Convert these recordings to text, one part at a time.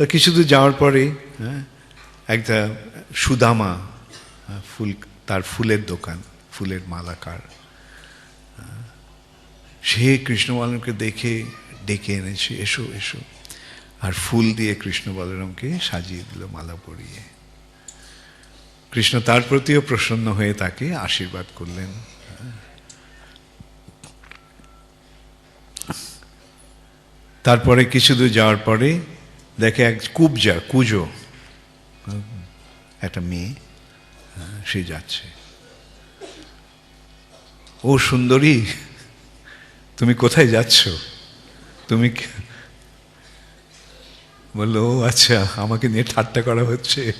তা কিছু দূর যাওয়ার পরে হ্যাঁ। একটা সুদামা হ্যাঁ, ফুল তার ফুলের দোকান ফুলের মালাকার হ্যাঁ, সে কৃষ্ণ বলরামকে দেখে ডেকে এনেছে এসো এসো। আর ফুল দিয়ে কৃষ্ণ বলরামকে সাজিয়ে দিল মালা পরিয়ে। কৃষ্ণ তার প্রতিও প্রসন্ন হয়ে তাকে আশীর্বাদ করলেন তারপরে কিছু দূর যাওয়ার পরে দেখে এক কুবজা কুজো। একটা মেয়ে হ্যাঁ, সে যাচ্ছে। ও সুন্দরী তুমি কোথায় যাচ্ছ? তুমি কি-" বলল ও আচ্ছা আমাকে নিয়ে ঠাট্টা করা হচ্ছে।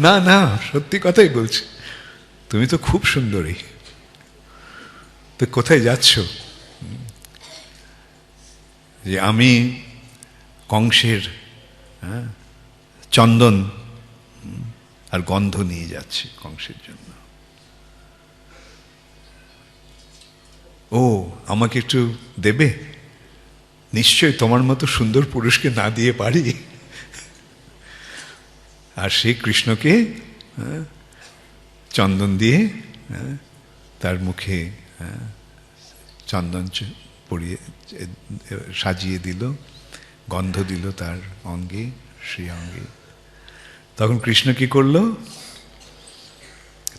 না না সত্যি কথাই বলছি। তুমি তো খুব সুন্দরী। তো কোথায় যাচ্ছ? যে আমি কংসের হ্যাঁ, চন্দন আর গন্ধ নিয়ে যাচ্ছে কংসের জন্য। ও আমাকে একটু দেবে? নিশ্চয় তোমার মতো সুন্দর পুরুষকে না দিয়ে পারি। আর সে কৃষ্ণকে হ্যাঁ, চন্দন দিয়ে হ্যাঁ, তার মুখে হ্যাঁ, চন্দন পরিয়ে সাজিয়ে দিল। গন্ধ দিল তার অঙ্গে, সেই অঙ্গে। তখন কৃষ্ণ কি করল?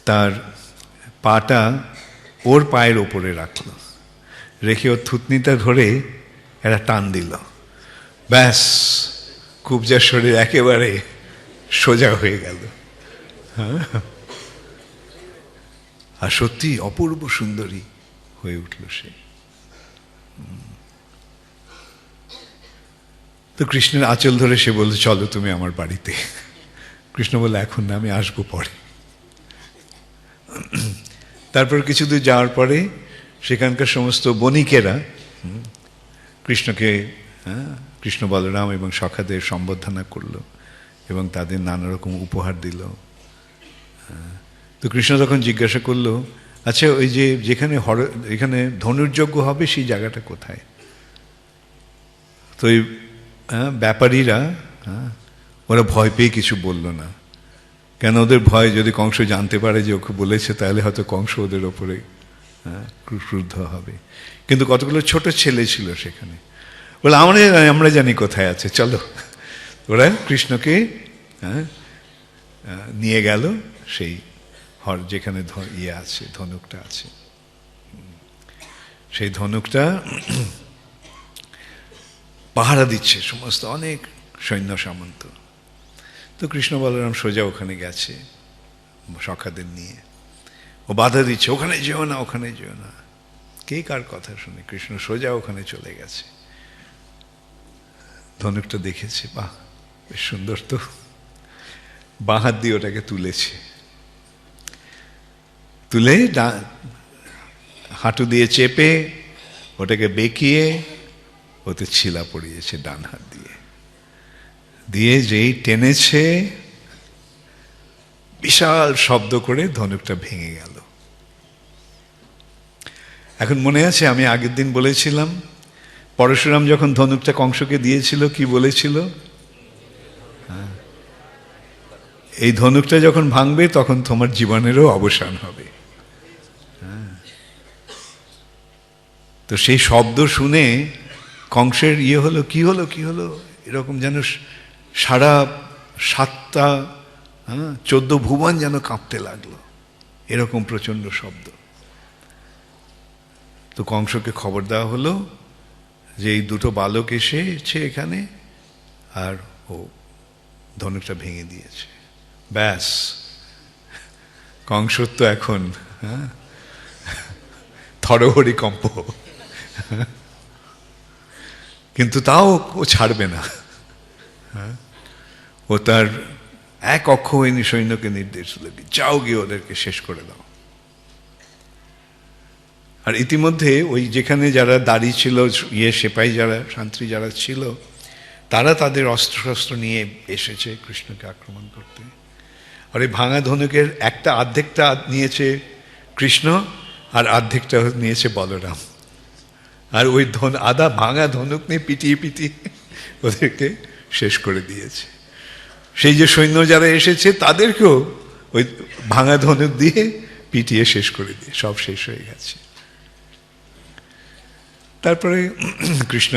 তার পাটা ওর পায়ের ওপরে রাখল। রেখে ওর থুতনিটা ধরে একটা টান দিল। ব্যাস কুবজার শরীর একেবারে সোজা হয়ে গেল। হ্যাঁ? আর সত্যি অপূর্ব সুন্দরী হয়ে উঠল সে। তো কৃষ্ণের আঁচল ধরে সে বলল চলো তুমি আমার বাড়িতে। কৃষ্ণ বলল এখন না আমি আসব পরে। তারপর কিছু দূর যাওয়ার পরে সেখানকার সমস্ত বণিকেরা কৃষ্ণকে হ্যাঁ, কৃষ্ণ বলরাম এবং সখাদের সম্বর্ধনা করল এবং তাদের নানা রকম উপহার দিল। হ্যাঁ, তো কৃষ্ণ তখন জিজ্ঞাসা করল আচ্ছা ওই যে যেখানে হর এখানে ধনুর্যজ্ঞ হবে সেই জায়গাটা কোথায়? তো ব্যাপারীরা হ্যাঁ, ওরা ভয় পেয়ে কিছু বলল না। কেন ওদের ভয়? যদি কংস জানতে পারে যে ওকে বলেছে তাহলে হয়তো কংস ওদের ওপরে হ্যাঁ, ক্রু- ক্রুদ্ধ হবে। কিন্তু কতগুলো ছোট ছেলে ছিল সেখানে। বলে আমরা আমরা জানি কোথায় আছে চলো। ওরা কৃষ্ণকে হ্যাঁ, নিয়ে গেল সেই হর যেখানে ইয়ে আছে ধনুকটা আছে। সেই ধনুকটা পাহারা দিচ্ছে, সমস্ত অনেক সৈন্য সামন্ত। তো কৃষ্ণ বলরাম সোজা ওখানে গেছে, সখাদের নিয়ে। ও বাধা দিচ্ছে, ওখানে যেও না, ওখানে যেও না। কে কার কথা শুনে? কৃষ্ণ সোজা ওখানে চলে গেছে। ধনুকটা দেখেছে, বাহ, বেশ সুন্দর তো। বাঁ হাত দিয়ে ওটাকে তুলেছে। তুলে হাঁটু দিয়ে চেপে ওটাকে বেঁকিয়ে ওতে ছিলা পড়িয়েছে ডান হাত দিয়ে দিয়ে যেই টেনেছে, বিশাল শব্দ করে ধনুকটা ভেঙে গেল এখন মনে আছে, আমি আগের দিন বলেছিলাম, পরশুরাম যখন ধনুকটা কংসকে দিয়েছিল, কি বলেছিল হ্যাঁ। এই ধনুকটা যখন ভাঙবে, তখন তোমার জীবনেরও অবসান হবে হ্যাঁ। তো সেই শব্দ শুনে কংসের ইয়ে হলো, কি হলো কি হলো? এরকম যেন সারা সাতটা হ্যাঁ চোদ্দ ভুবন যেন কাঁপতে লাগল। এরকম প্রচণ্ড শব্দ। তো কংসকে খবর দেওয়া হলো যে এই দুটো বালক এসেছে এখানে আর ও ধনুকটা ভেঙে দিয়েছে। ব্যাস। কংসর তো এখন হ্যাঁ থরহরি কম্প। কিন্তু তাও ও ছাড়বে না। হ্যাঁ? ও তার এক অক্ষহীনী সৈন্যকে নির্দেশ দিল যাও গিয়ে ওদেরকে শেষ করে দাও। আর ইতিমধ্যে ওই যেখানে যারা দাড়ি ছিল ইয়ে সেপাই যারা, শান্তি যারা ছিল, তারা তাদের অস্ত্র শস্ত্র নিয়ে এসেছে কৃষ্ণকে আক্রমণ করতে। আর এই ভাঙা ধনুকের একটা অর্ধেকটা নিয়েছে কৃষ্ণ, আর অর্ধেকটা নিয়েছে বলরাম। আর ওই ধন আদা ভাঙা ধনুক নিয়ে পিটিয়ে পিটিয়ে ওদেরকে শেষ করে দিয়েছে। সেই যে সৈন্য যারা এসেছে, তাদেরকেও ওই ভাঙা ধনুক দিয়ে পিটিয়ে শেষ করে দিয়ে সব শেষ হয়ে গেছে। তারপরে কৃষ্ণ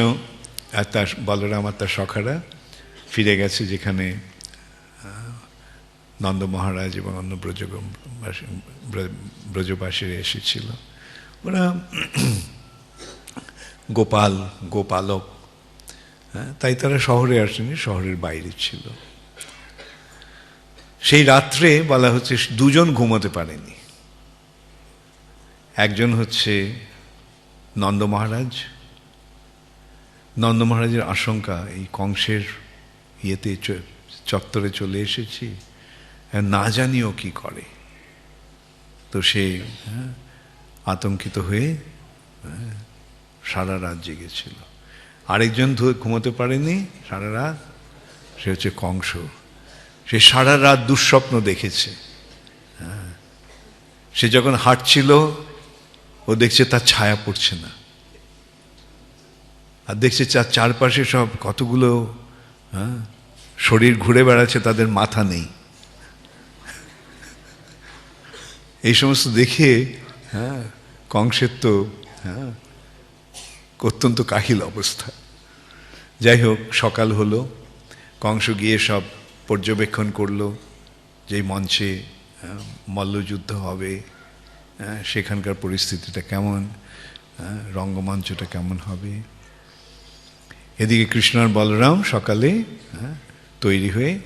আর তার বলরাম আর তার সখারা ফিরে গেছে যেখানে নন্দ মহারাজ এবং অন্য ব্রজ ব্রজবাসীরা এসেছিল। ওরা গোপাল গোপালক। হ্যাঁ, তাই তারা শহরে আসেনি শহরের বাইরে ছিল। সেই রাত্রে বলা হচ্ছে দুজন ঘুমোতে পারেনি। একজন হচ্ছে নন্দ মহারাজ। নন্দ মহারাজের আশঙ্কা এই কংসের ইয়েতে চত্বরে চলে এসেছি না জানিও কি করে। তো সে হ্যাঁ, আতঙ্কিত হয়ে হ্যাঁ, সারা রাত জেগেছিল। আরেকজন ঘুমোতে পারেনি সারা রাত। সে হচ্ছে কংস। সে সারা রাত দুঃস্বপ্ন দেখেছে। হ্যাঁ। সে যখন হাঁটছিল ও দেখছে তার ছায়া পড়ছে না। আর দেখছে তার চারপাশে সব কতগুলো হ্যাঁ, শরীর ঘুরে বেড়াচ্ছে তাদের মাথা নেই। এই সমস্ত দেখে হ্যাঁ কংসের তো হ্যাঁ অত্যন্ত কাহিল অবস্থা। যাই হোক, সকাল হলো, কংস গিয়ে সব পর্যবেক্ষণ করল যে মঞ্চে মল্লযুদ্ধ হবে সেখানকার পরিস্থিতিটা কেমন রঙ্গমঞ্চটা কেমন হবে। এদিকে কৃষ্ণ আর বলরাম সকালে তৈরি হয়ে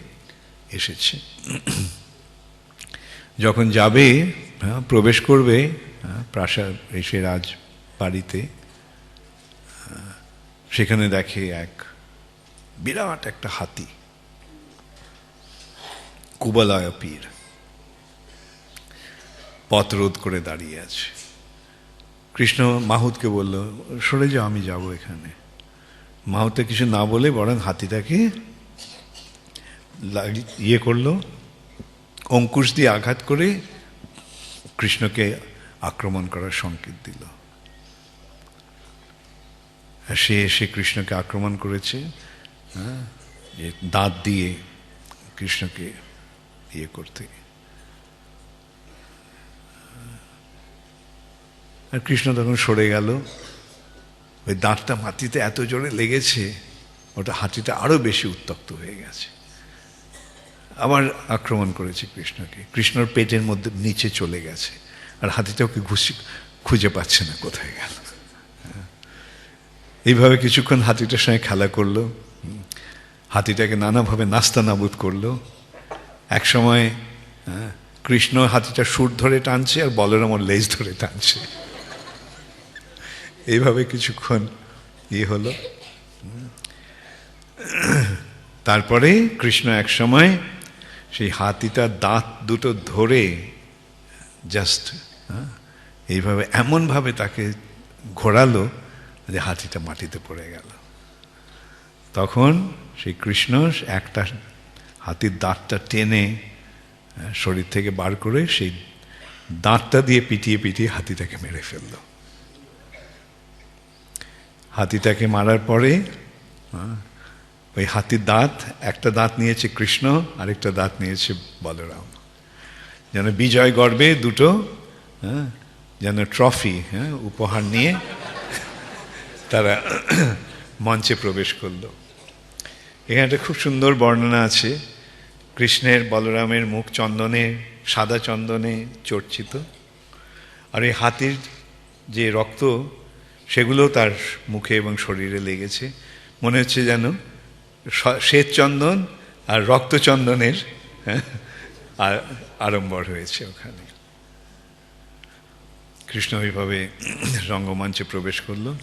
এসেছে। যখন যাবে প্রবেশ করবে প্রাসাদ, এসে রাজ বাড়িতে সেখানে দেখে এক বিরাট একটা হাতি, কুবলয় পীর, পথ রোধ করে দাঁড়িয়ে আছে। কৃষ্ণ মাহুতকে বলল, সরে যাও, আমি যাব এখানে। মাহুতে কিছু না বলে বরং হাতিটাকে ইয়ে করল, অঙ্কুশ দিয়ে আঘাত করে কৃষ্ণকে আক্রমণ করার সংকেত দিল। সে এসে কৃষ্ণকে আক্রমণ করেছে হ্যাঁ, দাঁত দিয়ে কৃষ্ণকে ইয়ে করতে। আর কৃষ্ণ তখন সরে গেল। ওই দাঁতটা মাটিতে এত জোরে লেগেছে ওটা হাতিটা আরও বেশি উত্তপ্ত হয়ে গেছে। আবার আক্রমণ করেছে কৃষ্ণকে। কৃষ্ণর পেটের মধ্যে নিচে চলে গেছে আর হাতিটা ওকে ঘুষি খুঁজে পাচ্ছে না কোথায় গেল। এইভাবে কিছুক্ষণ হাতিটার সঙ্গে খেলা করল। হাতিটাকে নানাভাবে নাস্তা নাবুদ করল। এক সময় হ্যাঁ, কৃষ্ণ হাতিটা সুর ধরে টানছে আর বলরাম ওর লেজ ধরে টানছে। এইভাবে কিছুক্ষণ ইয়ে হলো। তারপরে কৃষ্ণ এক সময় সেই হাতিটার দাঁত দুটো ধরে জাস্ট এইভাবে এমনভাবে তাকে ঘোরালো যে হাতিটা মাটিতে পড়ে গেল। তখন সেই কৃষ্ণ একটা হাতির দাঁতটা টেনে শরীর থেকে বার করে সেই দাঁতটা দিয়ে পিটিয়ে পিটিয়ে হাতিটাকে মেরে ফেলল। হাতিটাকে মারার পরে ওই হাতির দাঁত একটা দাঁত নিয়েছে কৃষ্ণ আরেকটা দাঁত নিয়েছে বলরাম। যেন বিজয় গর্বে দুটো হ্যাঁ, যেন ট্রফি হ্যাঁ উপহার নিয়ে তারা মঞ্চে প্রবেশ করল। এখানে একটা খুব সুন্দর বর্ণনা আছে। কৃষ্ণের বলরামের মুখ চন্দনে সাদা চন্দনে চর্চিত। আর এই হাতির যে রক্ত সেগুলো তার মুখে এবং শরীরে লেগেছে। মনে হচ্ছে যেন শ্বেত চন্দন আর রক্তচন্দনের হ্যাঁ, আ- আড়ম্বর হয়েছে ওখানে। কৃষ্ণ ওইভাবে রঙ্গমঞ্চে প্রবেশ করল।